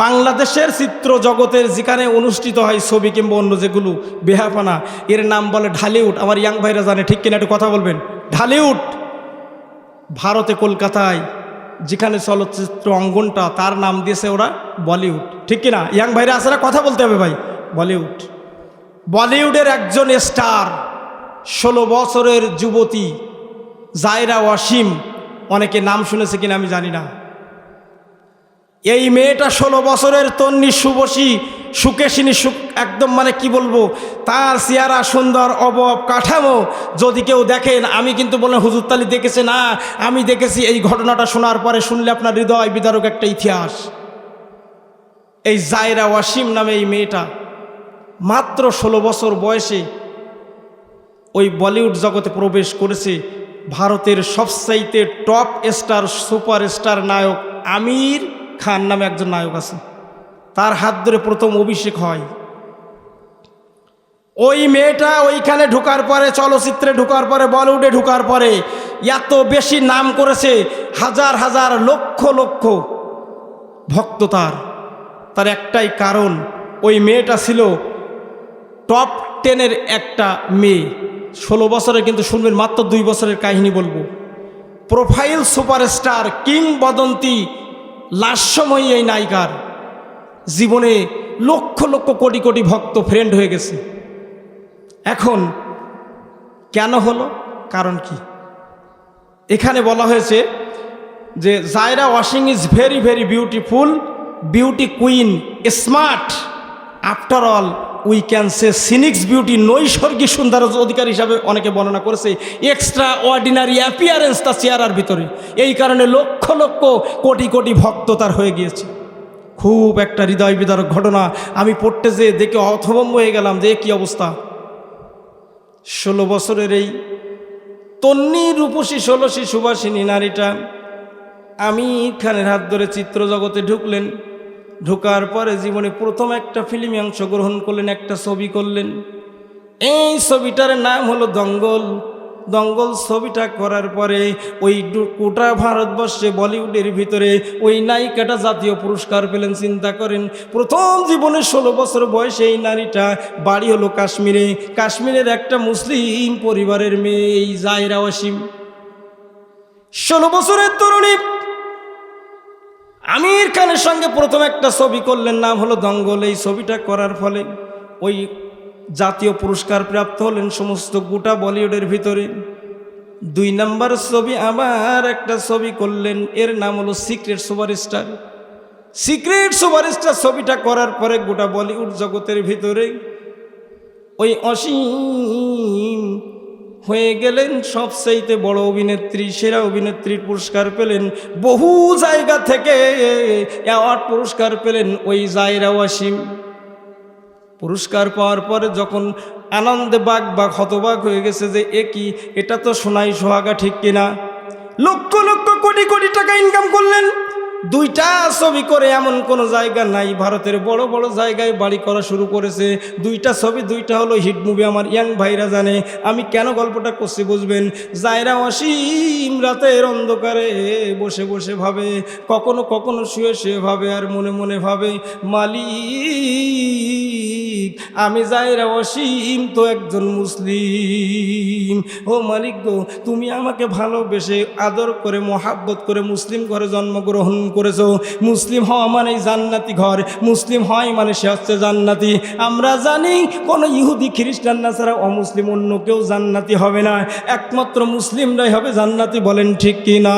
বাংলাদেশের চিত্র জগতের যেখানে অনুষ্ঠিত হয় ছবি কিংবা অন্য যেগুলো বেহাপানা এর নাম বলে ঢালিউড। আমার ইয়াং ভাইরা জানে, ঠিক কিনা একটু কথা বলবেন? ঢালিউড! ভারতে কলকাতায় যেখানে চলচ্চিত্র অঙ্গনটা, তার নাম দিয়েছে ওরা বলিউড। ঠিক কিনা? ইয়াং ভাইরা না? কথা বলতে হবে ভাই। বলিউড। বলিউডের একজন স্টার, ষোলো বছরের যুবতী, জায়রা ওয়াসিম। অনেকে নাম শুনেছে কিনা আমি জানি না। এই মেয়েটা ষোলো বছরের তন্নি সুবসী সুকেশিনী সুখ একদম মানে কি বলব, তার চেহারা সুন্দর অবব কাঠামো, যদি কেউ দেখেন, আমি কিন্তু বললাম হুজুরতালি দেখেছে না? আমি দেখেছি এই ঘটনাটা শোনার পরে শুনলে আপনার হৃদয় বিদারক একটা ইতিহাস। এই জায়রা ওয়াসিম নামে এই মেয়েটা মাত্র ষোলো বছর বয়সে ওই বলিউড জগতে প্রবেশ করেছে, ভারতের সবচাইতে টপ স্টার সুপার স্টার নায়ক আমির খান নামে একজন নায়ক আছে। তার হাত ধরে প্রথম অভিষেক হয়। ওই মেয়েটা ওইখানে ঢোকার পরে, চলচ্চিত্রে ঢোকার পরে, বলিউডে ঢোকার পরে এত বেশি নাম করেছে, হাজার হাজার, লক্ষ লক্ষ ভক্ত তার। তার একটাই কারণ, ওই মেয়েটা ছিল টপ টেনের একটা মেয়ে। ষোলো বছরে কিন্তু শুনবেন, মাত্র দুই বছরের কাহিনী বলব। প্রোফাইল সুপারস্টার কিংবদন্তি লাস্যময়ী এই নায়িকার জীবনে লক্ষ লক্ষ কোটি কোটি ভক্ত ফ্রেন্ড হয়ে গেছে। এখন কেন হলো? কারণ কি? এখানে বলা হয়েছে যে Zaira Wasim is very very beautiful, beauty queen, smart, after all we can say scenic beauty নৈসর্গিক সুন্দর অধিকার হিসাবে অনেকে বর্ণনা করেছে এক্সট্রা অর্ডিনারি অ্যাপিয়ারেন্স তার চেহারার ভিতরে। এই কারণে লক্ষ লক্ষ কোটি কোটি ভক্ত তার হয়ে গিয়েছে। খুব একটা হৃদয় বিদারক ঘটনা। আমি পড়তে যেয়ে দেখে অথবম্ব হয়ে গেলাম যে কী অবস্থা। ষোলো বছরের এই তন্নি রূপসী ষোলশী সুবাসিনী নারীটা আমি খানের হাত ধরে চিত্র জগতে ঢুকলেন। ঢোকার পরে জীবনে প্রথম একটা ফিল্মে অংশগ্রহণ করলেন, একটা ছবি করলেন। এই ছবিটার নাম হলো দঙ্গল। দঙ্গল ছবিটা করার পরে ওই গোটা ভারতবর্ষে বলিউডের ভিতরে ওই নায়িকাটা জাতীয় পুরস্কার পেলেন, চিন্তা করেন। প্রথম জীবনে ষোলো বছর বয়সে এই নারীটা বাড়ি হলো কাশ্মীরে। কাশ্মীরের একটা মুসলিম পরিবারের মেয়ে, এই জায়রা ওয়াসিম ষোলো বছরের তরুণী আমির খানের সঙ্গে প্রথম একটা ছবি করলেন, নাম হলো দঙ্গল। এই ছবিটা করার ফলে ওই জাতীয় পুরস্কার প্রাপ্ত হলেন সমস্ত গোটা বলিউডের ভিতরে। দুই নাম্বার ছবি আবার একটা ছবি করলেন, এর নাম হলো সিক্রেট সুপারস্টার। সিক্রেট সুপারস্টার ছবিটা করার পরে গোটা বলিউড জগতের ভিতরে ওই অসীম হয়ে গেলেন, সবচাইতে বড় অভিনেত্রী, সেরা অভিনেত্রীর পুরস্কার পেলেন বহু জায়গা থেকে। অ্যাওয়ার্ড পুরস্কার পেলেন ওই জায়রা ওয়াসিম। পুরস্কার পাওয়ার পরে যখন আনন্দে বাঘ বা হতবাক হয়ে গেছে যে, এ কি? এটা তো সোনাই সোহাগা ঠিক কিনা? লক্ষ লক্ষ কোটি কোটি টাকা ইনকাম করলেন। দুইটা ছবি করে এমন কোনো জায়গা নাই। ভারতের বড় বড় জায়গায় বাড়ি করা শুরু করেছে। দুইটা ছবি, দুইটা হলো হিট মুভি, আমার ইয়াং ভাইরা জানে। আমি কেন গল্পটা করছি বুঝবেন? জায়রা অসীম রাতের অন্ধকারে বসে বসে ভাবে। কখনো কখনো শুয়ে শুয়ে ভাবে আর মনে মনে ভাবে, মালিক, আমি জায়রা অসীম তো একজন মুসলিম। ও মালিক গো, তুমি আমাকে ভালোবেসে, আদর করে, মহাব্বত করে মুসলিম ঘরে জন্মগ্রহণ করেছ। মুসলিম হওয়া মানে জান্নাতি ঘর, মুসলিম হয় মানে সে হচ্ছে জান্নাতি। আমরা জানি কোনো ইহুদি, খ্রিস্টান না ছাড়া অমুসলিম অন্য কেউ জান্নাতি হবে না। একমাত্র মুসলিমরাই হবে জান্নাতি, বলেন ঠিক কি না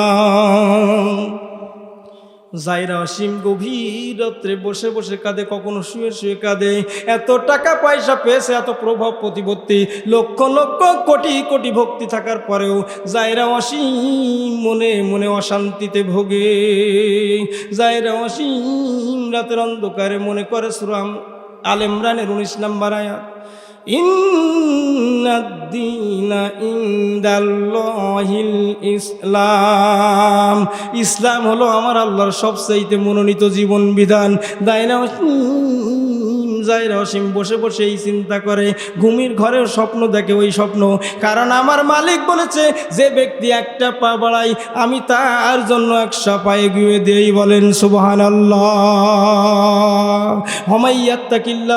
জাইরা অসীম গভীর রাত্রে বসে বসে কাঁদে, কখনো শুয়ে শুয়ে কাঁদে। এত টাকা পয়সা পেয়েছে, এত প্রভাব প্রতিপত্তি, লক্ষ লক্ষ কোটি কোটি ভক্তি থাকার পরেও জায়রা অসীম মনে মনে অশান্তিতে ভোগে। জায়রা অসীম রাতের অন্ধকারে মনে করে সুরাম আল ইমরানের উনিশ নম্বর ইন্দাল্লাহিল ইসলাম। ইসলাম হলো আমার আল্লাহর সবচাইতে মনোনীত জীবন বিধান। দায়না জায়রা অসীম বসে বসে এই চিন্তা করে। ঘুমির ঘরেও স্বপ্ন দেখে ওই স্বপ্ন। কারণ আমার মালিক বলেছে, যে ব্যক্তি একটা পা বাড়ায়, আমি তার জন্য একশো পা গিয়ে দিয়েই বলেন সুবহান আল্লাহ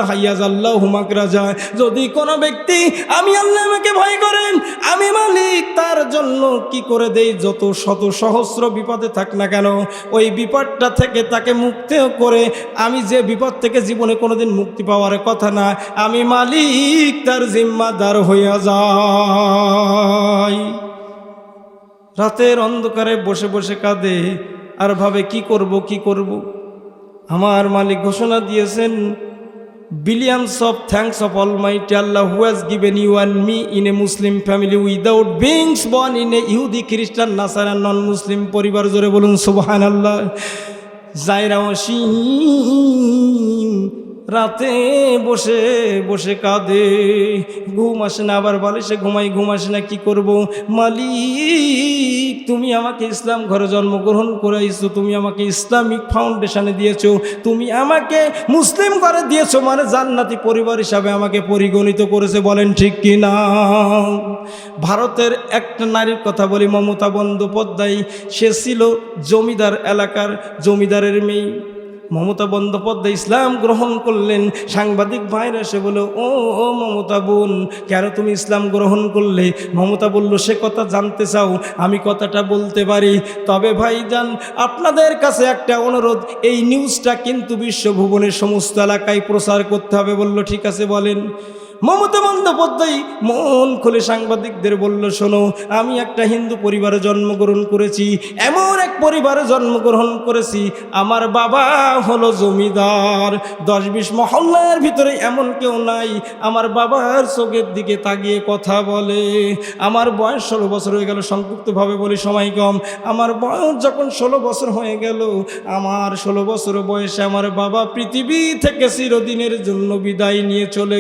হাইয়াজ আল্লাহ হুমাক রাজা যদি কোনো ব্যক্তি আমি আল্লাহ আমাকে ভয় করেন, আমি মালিক, তার জন্য কি করে দেই? যত শত সহস্র বিপদে থাক না কেন, ওই বিপদটা থেকে তাকে মুক্ত করে আমি যে বিপদ থেকে জীবনে কোনোদিন মুক্তি পাওয়ার কথা না, আমি মালিক, তার জিম্মাদার হইয়া যাই। রাতের অন্ধকারে বসে বসে কাঁদে, আর ভাবে কি করব কি করব? আমার মালিক ঘোষণা দিয়েছেন billions of thanks of almighty Allah who has given you and me in a Muslim family without beings born in a ইহুদি খ্রিস্টান নাসার নন মুসলিম পরিবার। জোরে বলুন সুবহান আল্লাহ জায়রা রাতে বসে বসে কাঁদে। ঘুম আসে না, আবার বলে, সে ঘুমাই, ঘুম আসে না, কি করব? মালিক, তুমি আমাকে ইসলাম ঘরে জন্মগ্রহণ করাইছো, তুমি আমাকে ইসলামিক ফাউন্ডেশনে দিয়েছ, তুমি আমাকে মুসলিম ঘরে দিয়েছ মানে জান্নাতি পরিবার হিসাবে আমাকে পরিগণিত করেছে, বলেন ঠিক কি না? ভারতের একটা নারীর কথা বলি, মমতা বন্দ্যোপাধ্যায়, সে ছিল জমিদার এলাকার জমিদারের মেয়ে। মমতা বন্দ্যোপাধ্যায় ইসলাম গ্রহণ করলেন। সাংবাদিক ভাইরা এসে বলে, ও ও মমতা বোন, কেন তুমি ইসলাম গ্রহণ করলে? মমতা বলল, সে কথা জানতে চাও, আমি কথাটা বলতে পারি। তবে ভাই যান আপনাদের কাছে একটা অনুরোধ, এই নিউজটা কিন্তু বিশ্বভুবনের সমস্ত এলাকায় প্রচার করতে হবে বলল, ঠিক আছে বলেন। মমতা বন্দ্যোপাধ্যায় মন খুলে সাংবাদিকদের বলল, শোনো, আমি একটা হিন্দু পরিবারে জন্মগ্রহণ করেছি, এমন এক পরিবারে জন্মগ্রহণ করেছি, আমার বাবা হলো জমিদার। দশ বিশ মহল্লার ভিতরে এমন কেউ নাই, আমার বাবার চোখের দিকে তাকিয়ে কথা বলে। আমার বয়স ষোলো বছর হয়ে গেল, সংক্ষিপ্তভাবে বলি, সময় কম। আমার বয়স যখন ষোলো বছর হয়ে গেল, আমার ষোলো বছর বয়সে আমার বাবা পৃথিবী থেকে চিরদিনের জন্য বিদায় নিয়ে চলে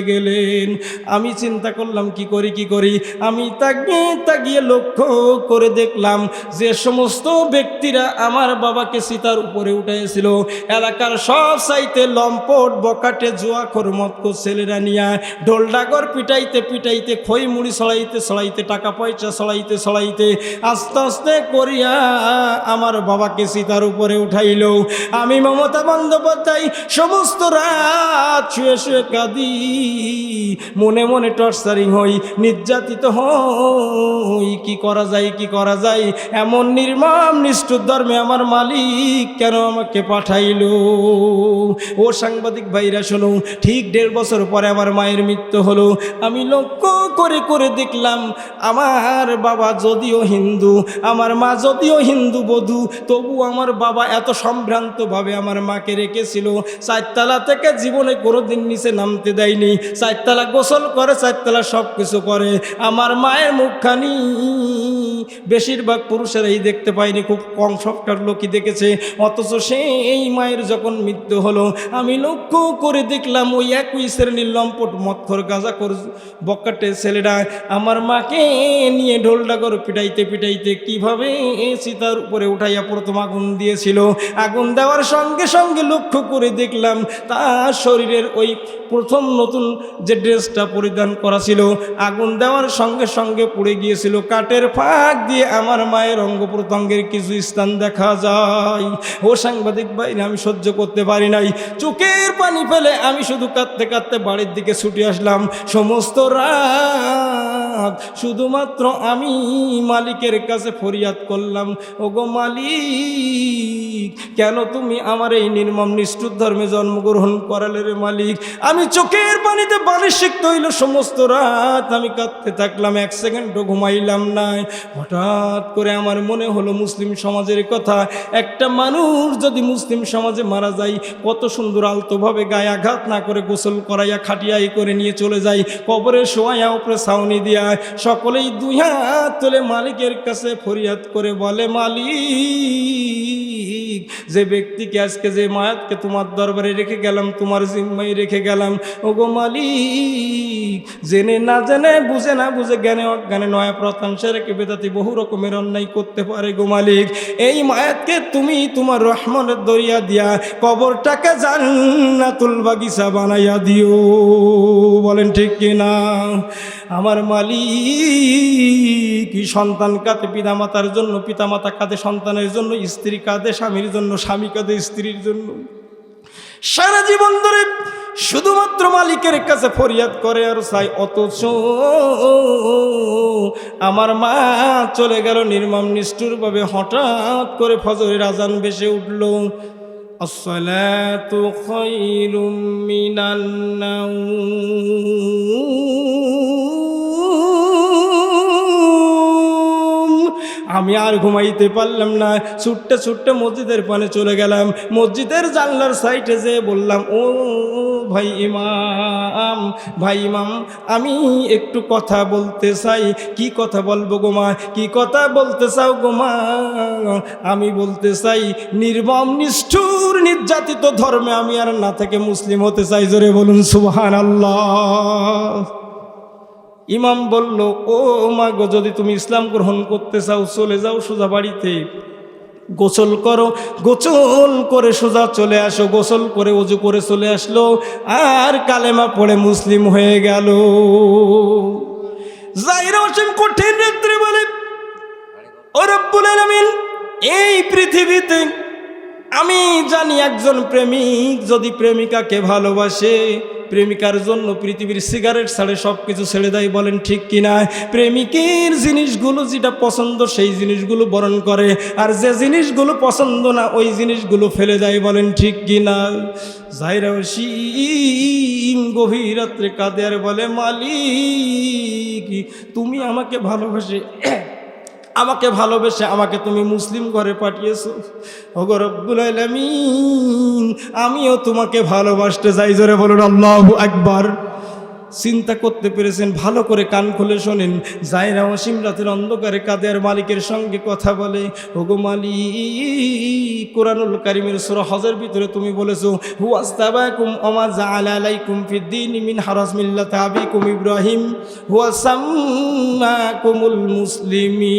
গেলেন আমি চিন্তা করলাম, কি করি কি করি? আমি তাকিয়ে তাকিয়ে লক্ষ্য করে দেখলাম যে সমস্ত ব্যক্তিরা আমার বাবাকে সীতার উপরে উঠেছিল এলাকার সব সাইতে লম্পট বকাটে জুয়া খরমতকো ছেলেরা নিয়ে ঢোলডাগর পিটাইতে পিটাইতে, খই মুড়ি ছড়াইতে ছড়াইতে, টাকা পয়সা ছড়াইতে ছড়াইতে আস্তে আস্তে করিয়া আমার বাবাকে সীতার উপরে উঠাইল। আমি মমতা বন্দ্যোপাধ্যায় সমস্ত রাত শুয়ে শুয়ে কাঁদি। মনে মনে টর্চারিং হই, নির্যাতিত হই। কি করা যায়, কি করা যায়? এমন নির্মাম, নিষ্ঠুর ধর্মে আমার মালিক কেন আমাকে পাঠাইলো? ও সাংবাদিক ভাইরা শোনো ঠিক দেড় বছর পরে আমার মায়ের মৃত্যু হলো। আমি লক্ষ্য করে করে দেখলাম, আমার বাবা যদিও হিন্দু, আমার মা যদিও হিন্দু বধূ, তবু আমার বাবা এত সম্ভ্রান্তভাবে আমার মাকে রেখেছিল। চারতলা থেকে জীবনে কোনোদিন নিচে নামতে দেয়নি। চারতলা গোসল করে চারতলা সব কিছু করে আমার মায়ের মুখখানি। বেশিরভাগ পুরুষেরাই দেখতে পায়নি, খুব কম সবটার লোকই দেখেছে। অথচ সেই মায়ের যখন মৃত্যু হলো, আমি লক্ষ্য করে দেখলাম ওই একই শ্রেণির লম্পট মৎখর গাজা কর বকাটে ছেলেরা আমার মাকে নিয়ে ঢোলডাগর পিটাইতে পিটাইতে কীভাবে সীতার উপরে উঠাইয়া প্রথম আগুন দিয়েছিল। আগুন দেওয়ার সঙ্গে সঙ্গে লক্ষ্য করে দেখলাম, তার শরীরের ওই প্রথম নতুন যে ড্রেসটা পরিধান করা ছিল, আগুন দেওয়ার সঙ্গে সঙ্গে পুড়ে গিয়েছিল। কাঠের ফাঁক দিয়ে আমার মায়ের অঙ্গ প্রত্যঙ্গের কিছু স্থান দেখা যায়। ও সাংবাদিক বাইরে আমি সহ্য করতে পারি নাই। চোখের পানি ফেলে আমি শুধু কাঁদতে কাঁদতে বাড়ির দিকে ছুটে আসলাম। সমস্ত রাত শুধুমাত্র আমি মালিকের কাছে ফরিয়াদ করলাম। ওগো মালিক, কেন তুমি আমার এই নির্মম নিষ্ঠুর ধর্মে জন্মগ্রহণ করালে রে মালিক? আমি চোখের পানিতে বালিশ শিখতে হইল সমস্ত রাত আমি কাঁদতে থাকলাম, এক সেকেন্ডও ঘুমাইলাম না হঠাৎ করে আমার মনে হলো মুসলিম সমাজের কথা, একটা মানুষ যদি মুসলিম সমাজে মারা যায়, কত সুন্দর আলতোভাবে গায়ে আঘাত না করে গোসল করাইয়া খাটিয়াই করে নিয়ে চলে যায়, কবরে শোয়াইয়া উপরে ছাউনি দিয়া সকলেই দুই হাত তুলে মালিকের কাছে ফরিয়াদ করে বলে মালিক যে ব্যক্তিকে আজকে যে মায়াতকে তোমার দরবারে রেখে গেলাম, তোমার জিম্মাই রেখে গেলাম। ও গো মালিক, জেনে না জেনে, বুঝে না বুঝে জ্ঞানে অজ্ঞানে নয়া প্রতাংশে রেখে বেদাতি বহু রকমের অন্যায় করতে পারে গো মালিক। এই মায়াতকে তুমি তোমার রহমানের দরিয়া দিয়া কবরটাকে জান্নাতুল বাগিচা বানাইয়া দিও। বলেন ঠিক কিনা আমার মালিক সন্তান কাঁদে, পিতামাতার জন্য, পিতামাতা কাঁদে, সন্তানের জন্য, স্ত্রী কাঁদে, স্বামীর স্বামীর জন্য, স্বামী কাঁদে স্ত্রীর জন্য। সারা জীবন ধরে শুধুমাত্র মালিকের কাছে ফরিয়াদ করে আর চাই, অথচ আমার মা চলে গেল নির্মম নিষ্ঠুরভাবে, হঠাৎ করে ফজরের আজান বেসে উঠল। আসলাতু মিনান্নাউ আমি আর ঘুমাইতে পারলাম না। ছুটতে ছুটতে মসজিদের পানে চলে গেলাম। মসজিদের জানলার সাইডে যে বললাম, ও ভাই ইমাম ভাই ইমাম, আমি একটু কথা বলতে চাই। কি কথা বলব গোমা কি কথা বলতে চাও গোমা আমি বলতে চাই, নির্মম, নিষ্ঠুর, নির্যাতিত ধর্মে আমি আর না থেকে মুসলিম হতে চাই। জোরে বলুন সুবহান আল্লাহ ইমাম বলল, ও মা গো, যদি তুমি ইসলাম গ্রহণ করতে চাও, চলে যাও সোজা বাড়িতে। গোসল করো, গোসল করে সোজা চলে আসো, গোসল করে অজু করে চলে আসলো, আর কালেমা পড়ে মুসলিম হয়ে গেল। কঠিন রাত্রে বলে এই পৃথিবীতে আমি জানি একজন প্রেমিক, যদি প্রেমিকাকে ভালোবাসে প্রেমিকার জন্য পৃথিবীর সিগারেট ছাড়ে সব কিছু ছেড়ে দেয় বলেন ঠিক কি কিনা প্রেমিকের জিনিসগুলো যেটা পছন্দ সেই জিনিসগুলো বরণ করে। আর যে জিনিসগুলো পছন্দ না, ওই জিনিসগুলো ফেলে দেয় বলেন ঠিক কিনা জাইরা সীম গভীর রাত্রে কাঁদে আর বলে, মালিক, তুমি আমাকে ভালোবাসে আমাকে ভালোবেসে আমাকে তুমি মুসলিম ঘরে পাঠিয়েছো। ওগো রব্বুল আলামিন, আমিও তোমাকে ভালোবাসতে যাই, জোরে বলুন আল্লাহু আকবার। চিন্তা করতে পেরেছেন, ভালো করে কান খুলে শোনেন। জায়রা অসীম রাতের অন্ধকারে কাদের মালিকের সঙ্গে কথা বলে? ওগো মালিক, কোরআনুল কারিমের সূরা হজের ভিতরে তুমি বলেছ, হুয়াস্তাবাকুম ওমা জাআলা আলাইকুম ফিদ্দিন মিন হারাস মিল্লাত আবিকুম ইব্রাহিম হুয়া সাম্মাকুমুল মুসলিমিন।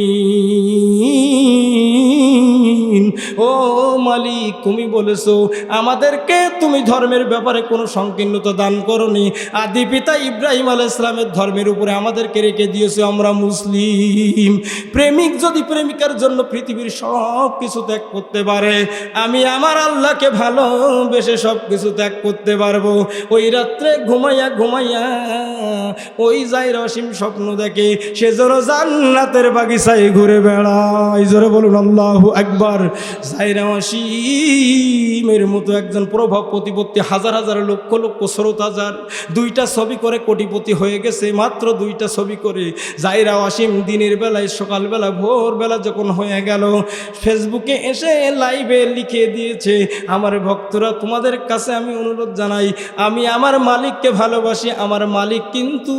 ও মালিক, তুমি বলেছ, আমাদেরকে তুমি ধর্মের ব্যাপারে কোনো সংকীর্ণতা দান করনি। আদি পিতা ইব্রাহিম আল ইসলামের ধর্মের উপরে আমাদেরকে রেখে দিয়েছে, আমরা মুসলিম। প্রেমিক যদি প্রেমিকার জন্য পৃথিবীর সব কিছু ত্যাগ করতে পারে, আমি আমার আল্লাহকে ভালোবেসে সব কিছু ত্যাগ করতে পারব। ওই রাত্রে ঘুমাইয়া ঘুমাইয়া ওই যাই রসিম স্বপ্ন দেখে সে যেন জান্নাতের বাগিচায় ঘুরে বেড়ায়। জোরে বলুন, আল্লাহ একবার জাইরা অসীমের মতো একজন প্রভাব প্রতিপত্তি, হাজার হাজার লক্ষ লক্ষ স্রোত হাজার দুইটা ছবি করে কোটিপতি হয়ে গেছে, মাত্র দুইটা ছবি করে। জাইরা অসীম দিনের বেলায়, সকালবেলা, ভোরবেলা যখন হয়ে গেল, ফেসবুকে এসে লাইভে লিখে দিয়েছে, আমার ভক্তরা, তোমাদের কাছে আমি অনুরোধ জানাই, আমি আমার মালিককে ভালোবাসি, আমার মালিক কিন্তু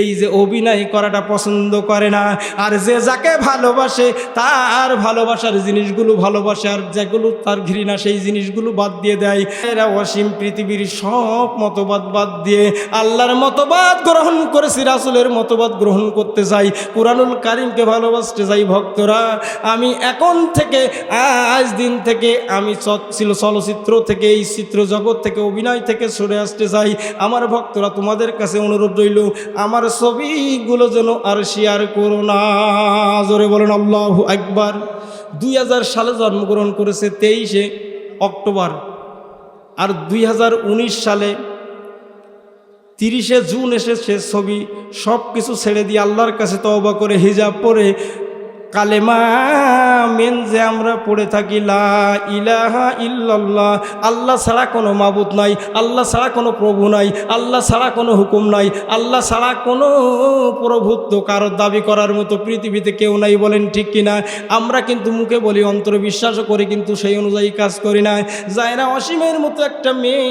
এই যে অভিনয় করাটা পছন্দ করে না। আর যে যাকে ভালোবাসে, তার ভালোবাসার জিনিসগুলো ভালোবাসে, আর যেগুলো তার ঘৃণা, সেই জিনিসগুলো বাদ দিয়ে দেয়। এরা অসীম পৃথিবীর সব মতবাদ বাদ দিয়ে আল্লাহর মতবাদ গ্রহণ করেছি, রাসুলের মতবাদ গ্রহণ করতে চাই কোরআনুল কারিমকে ভালোবাসতে চাই ভক্তরা। আমি এখন থেকে, আজ দিন থেকে আমি ছিল চলচ্চিত্র থেকে, এই চিত্র জগৎ থেকে, অভিনয় থেকে সরে আসতে চাই আমার ভক্তরা তোমাদের কাছে অনুরোধ রইল আমার ছবিগুলো যেন আর শেয়ার করো না। জোরে বলেন আল্লাহ একবার দুই হাজার সালে জন্মগ্রহণ করেছে তেইশে অক্টোবর। আর দুই হাজার উনিশ সালে তিরিশে জুন এসেছে ছবি সব কিছু ছেড়ে দিয়ে আল্লাহর কাছে তওবা করে হিজাব পরে কালেমা মেন যে আমরা পড়ে থাকি, লা ইলাহা ইল্লাল্লাহ। আল্লাহ ছাড়া কোনো মাবুদ নাই, আল্লাহ ছাড়া কোনো প্রভু নাই, আল্লাহ ছাড়া কোনো হুকুম নাই, আল্লাহ ছাড়া কোনো প্রভুত্ব কারোর দাবি করার মতো পৃথিবীতে কেউ নাই বলেন ঠিক কিনা? আমরা কিন্তু মুখে বলি অন্তর বিশ্বাসও করি, কিন্তু সেই অনুযায়ী কাজ করি না। যায় না অসীমের মতো একটা মেয়ে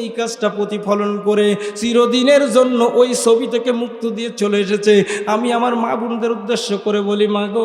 এই কাজটা প্রতিফলন করে চিরদিনের জন্য ওই ছবি থেকে মুক্ত দিয়ে চলে এসেছে। আমি আমার মা বোনদের উদ্দেশ্য করে বলি, মা গো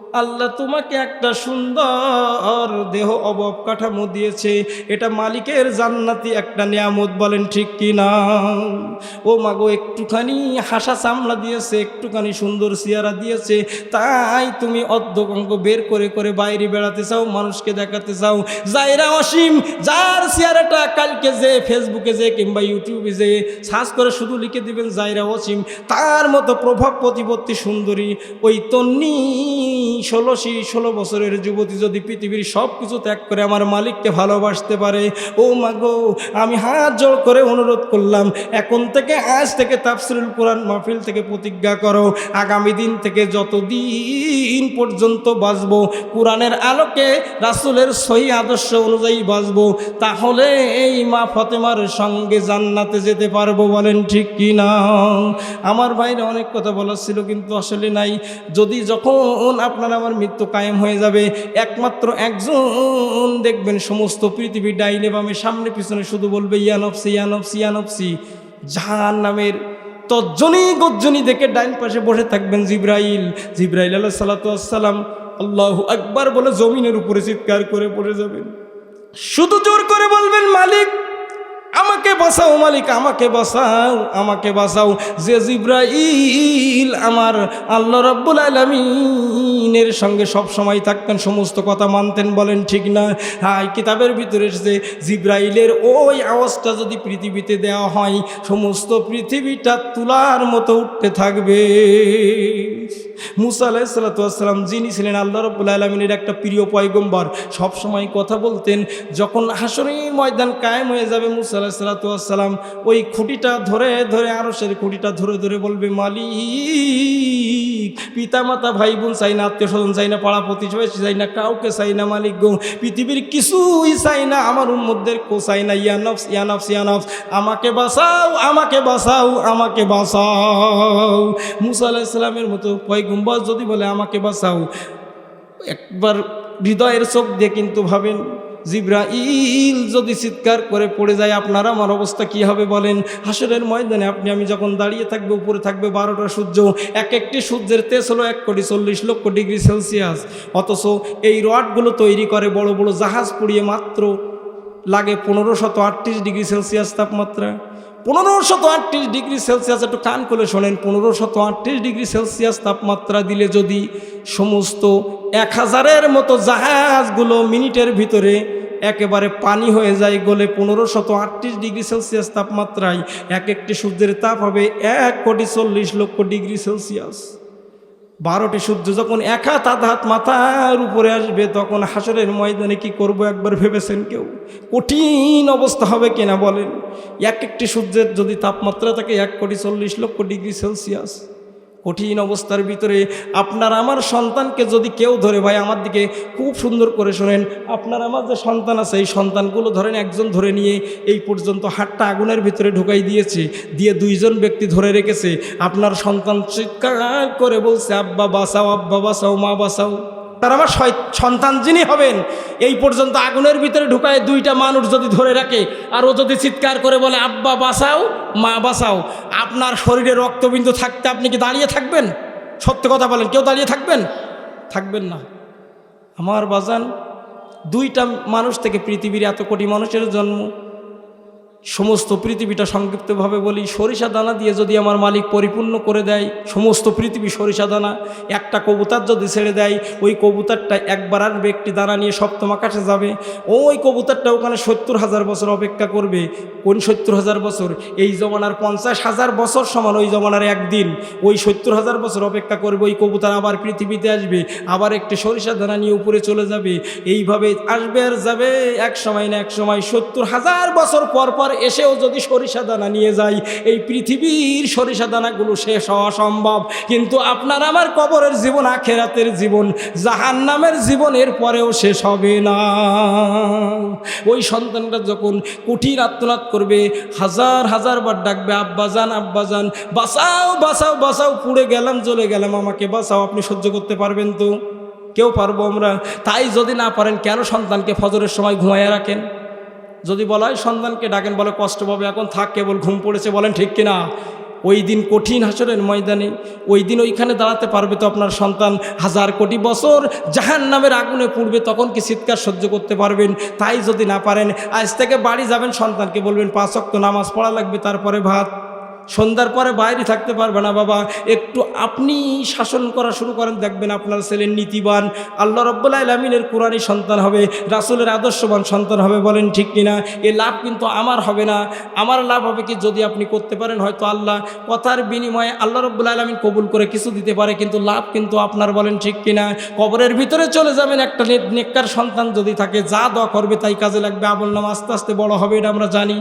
আল্লাহ তোমাকে একটা সুন্দর দেহ অবব কাঠামো দিয়েছে। এটা মালিকের জান্নাতি একটা নিয়ামত, বলেন ঠিক কি না? ও মাগো, একটুখানি হাসা চামড়া দিয়েছে, একটুখানি সুন্দর চেহারা দিয়েছে। তাই তুমি অর্ধকঙ্ক বের করে করে বাইরে বেড়াতে চাও, মানুষকে দেখাতে চাও। যাইরা অসীম, যার চেহারাটা কালকে যে ফেসবুকে যে কিংবা ইউটিউবে যে সার্চ করে শুধু লিখে দিবেন, যাইরা অসীম, তার মতো প্রভাব প্রতিপত্তি সুন্দরী ওই তন্নি ষোলোশি ষোলো বছরের যুবতী যদি পৃথিবীর সব কিছু ত্যাগ করে আমার মালিককে ভালোবাসতে পারে, ও মাগো আমি হাত জোড় করে অনুরোধ করলাম, এখন থেকে, আজ থেকে তাফসিরুল কোরআন মাহফিল থেকে প্রতিজ্ঞা করো, আগামী দিন থেকে যতদিন পর্যন্ত বাঁচবো, কোরআনের আলোকে রাসুলের সহি আদর্শ অনুযায়ী বাঁচবো, তাহলে এই মা ফতেমার সঙ্গে জান্নাতে যেতে পারব বলেন ঠিক কি না? আমার ভাইরা অনেক কথা বলার ছিল, কিন্তু আসলে নাই। যদি যখন আপনার আমার মৃত্যু কায়েম হয়ে যাবে, একমাত্র একজন দেখবেন সমস্ত পৃথিবী ডাইনে বামে, সামনে পিছনে শুধু বলবে ইয়ানফসি ইয়ানফসি ইয়ানফসি জাহান নামের তজ্জনী গজ্জনী দেখে ডাইন পাশে বসে থাকবেন জিব্রাইল। জিব্রাইল আল্লাহ সালাতাম আল্লাহ একবার বলে জমিনের উপরে চিৎকার করে পড়ে যাবেন। শুধু জোর করে বলবেন, মালিক আমাকে বাঁচাও মালিক, আমাকে বাঁচাও আমাকে বাঁচাও। যে জিব্রাইল আমার আল্লাহ রব্বুল আলমিনের সঙ্গে সব সময় থাকতেন, সমস্ত কথা মানতেন, বলেন ঠিক না? হাই কিতাবের ভিতরে এসেছে, জিব্রাইলের ওই আওয়াজটা যদি পৃথিবীতে দেওয়া হয়, সমস্ত পৃথিবীটা তুলার মতো উঠতে থাকবে। মুসা আলাহিসাল্লাম যিনি ছিলেন আল্লাহ রব্বুল আলমিনের একটা প্রিয় পয়গম্বর সবসময় কথা বলতেন, যখন হাসরি ময়দান কায়েম হয়ে যাবে মুসা আলাহ আলাহিসাল্লাম ওই খুঁটিটা ধরে ধরে আরসের খুঁটিটা ধরে ধরে বলবে, মালিক পিতা মাতা ভাই বোন চাই না, আত্মীয় স্বজন চাই না, পাড়া প্রতিবেশী চাই না, কাউকে চাই না, মালিক গো। পৃথিবীর কিছুই চাই না, আমার উন্মদের কো চাই না। ইয়ানফস ইয়ানফস ইয়ানফস আমাকে বাঁচাও আমাকে বাঁচাও আমাকে বাঁচাও। মুসা আলাহিসাল্লামের মতো পয়গম্বর যদি বলে আমাকে বাঁচাও, একবার হৃদয়ের চোখ দিয়ে কিন্তু ভাবেন জিব্রাইল যদি চিৎকার করে পড়ে যায়, আপনার আমার অবস্থা কি হবে বলেন? হাসরের ময়দানে আপনি, আমি যখন দাঁড়িয়ে থাকবে, উপরে থাকবে বারোটা সূর্য, এক একটি সূর্যের তেজ হলো এক কোটি চল্লিশ লক্ষ ডিগ্রি সেলসিয়াস। অথচ এই রডগুলো তৈরি করে বড় বড় জাহাজ পুড়িয়ে মাত্র লাগে পনেরো শত আটত্রিশ ডিগ্রি সেলসিয়াস তাপমাত্রা। পনেরো শত আটত্রিশ ডিগ্রি সেলসিয়াস, একটু কান করে শোনেন পনেরো শত আটত্রিশ ডিগ্রি সেলসিয়াস তাপমাত্রা দিলে যদি সমস্ত এক হাজারের মতো জাহাজগুলো মিনিটের ভিতরে একেবারে পানি হয়ে যায়, গলে পনেরো শত আটত্রিশ ডিগ্রি সেলসিয়াস তাপমাত্রায়। এক একটি সূর্যের তাপ হবে এক কোটি চল্লিশ লক্ষ ডিগ্রি সেলসিয়াস। বারোটি সূর্য যখন এক আধ হাত মাথার উপরে আসবে, তখন হাসরের ময়দানে কি করব একবার ভেবেছেন কেউ? কঠিন অবস্থা হবে কিনা বলেন? এক একটি সূর্যের যদি তাপমাত্রা থাকে এক কোটি চল্লিশ লক্ষ ডিগ্রি সেলসিয়াস। কঠিন অবস্থার ভিতরে আপনার আমার সন্তানকে যদি কেউ ধরে, ভাই, আমার দিকে খুব সুন্দর করে শোনেন, আপনার আমার যে সন্তান আছে, এই সন্তানগুলো ধরেন একজন ধরে নিয়ে এই পর্যন্ত হাটটা আগুনের ভিতরে ঢুকাই দিয়েছে, দিয়ে দুইজন ব্যক্তি ধরে রেখেছে, আপনার সন্তান চিৎকার করে বলছে, আব্বা বাসাও আব্বা বাসাও মা বাঁচাও। তার আমার সন্তান যিনি হবেন, এই পর্যন্ত আগুনের ভিতরে ঢুকায় দুইটা মানুষ যদি ধরে রাখে, আর ও যদি চিৎকার করে বলে, আব্বা, বাঁচাও, মা, বাঁচাও। আপনার শরীরে রক্তবিন্দু থাকতে আপনি কি দাঁড়িয়ে থাকবেন? সত্য কথা বলেন, কেউ দাঁড়িয়ে থাকবেন? থাকবেন না। আমার বাজান, দুইটা মানুষ থেকে পৃথিবীর এত কোটি মানুষের জন্ম সমস্ত পৃথিবীটা সংক্ষিপ্তভাবে বলি, সরিষা দানা দিয়ে যদি আমার মালিক পরিপূর্ণ করে দেয়, সমস্ত পৃথিবী সরিষা দানা, একটা কবুতার যদি ছেড়ে দেয়, ওই কবুতরটা একবার আসবে, একটি দানা নিয়ে সপ্তম আকাশে যাবে। ওই কবুতারটা ওখানে সত্তর হাজার বছর অপেক্ষা করবে। কোন সত্তর হাজার বছর? এই জমানার পঞ্চাশ হাজার বছর সমান ওই জমানার একদিন। ওই সত্তর হাজার বছর অপেক্ষা করবে, ওই কবুতার আবার পৃথিবীতে আসবে, আবার একটি সরিষা দানা নিয়ে উপরে চলে যাবে। এইভাবে আসবে আর যাবে এক সময় না এক সময় সত্তর হাজার বছর পর পর এসেও যদি সরিষা দানা নিয়ে যায় এই পৃথিবীর সরিষা দানাগুলো শেষ হওয়া সম্ভব। কিন্তু আপনার আমার কবরের জীবন, আখেরাতের জীবন জাহান নামের জীবনের পরেও শেষ হবে না। ওই সন্তানটা যখন কুঠির আত্মনাদ করবে, হাজার হাজার বার ডাকবে আব্বাজান আব্বাজান বাঁচাও বাঁচাও বাঁচাও, পুড়ে গেলাম চলে গেলাম, আমাকে বাঁচাও, আপনি সহ্য করতে পারবেন তো? কেউ পারব আমরা? তাই যদি না পারেন, কেন সন্তানকে ফজরের সময় ঘুমাইয়া রাখেন? যদি বলা হয় সন্তানকে ডাকেন, বলে কষ্ট পাবে। এখন থাক, কেবল ঘুম পড়েছে, বলেন ঠিক কিনা? ওই দিন কঠিন হাসরের ময়দানে, ওই দিন ওইখানে দাঁড়াতে পারবে তো আপনার সন্তান হাজার কোটি বছর জাহান নামের আগুনে পুড়বে, তখন কি চিৎকার সহ্য করতে পারবেন? তাই যদি না পারেন, আজ থেকে বাড়ি যাবেন সন্তানকে বলবেন, পাঁচ অক্ত নামাজ পড়া লাগবে, তারপরে ভাত। সন্ধ্যার পরে বাইরে থাকতে পারবে না বাবা। একটু আপনি শাসন করা শুরু করেন, দেখবেন আপনার ছেলের নীতিবান। আল্লাহ রব্বুল আলমিনের কোরআনী সন্তান হবে, রাসুলের আদর্শবান সন্তান হবে বলেন ঠিক কিনা? এ লাভ কিন্তু আমার হবে না। আমার লাভ হবে কি যদি আপনি করতে পারেন, হয়তো আল্লাহ কথার বিনিময়ে আল্লাহ রব্বুল আলমিন কবুল করে কিছু দিতে পারে, কিন্তু লাভ কিন্তু আপনার বলেন ঠিক কিনা? কবরের ভিতরে চলে যাবেন, একটা নে- নেককার সন্তান যদি থাকে, যা দোয়া করবে তাই কাজে লাগবে, আমল নাম আস্তে আস্তে বড় হবে এটা আমরা জানি।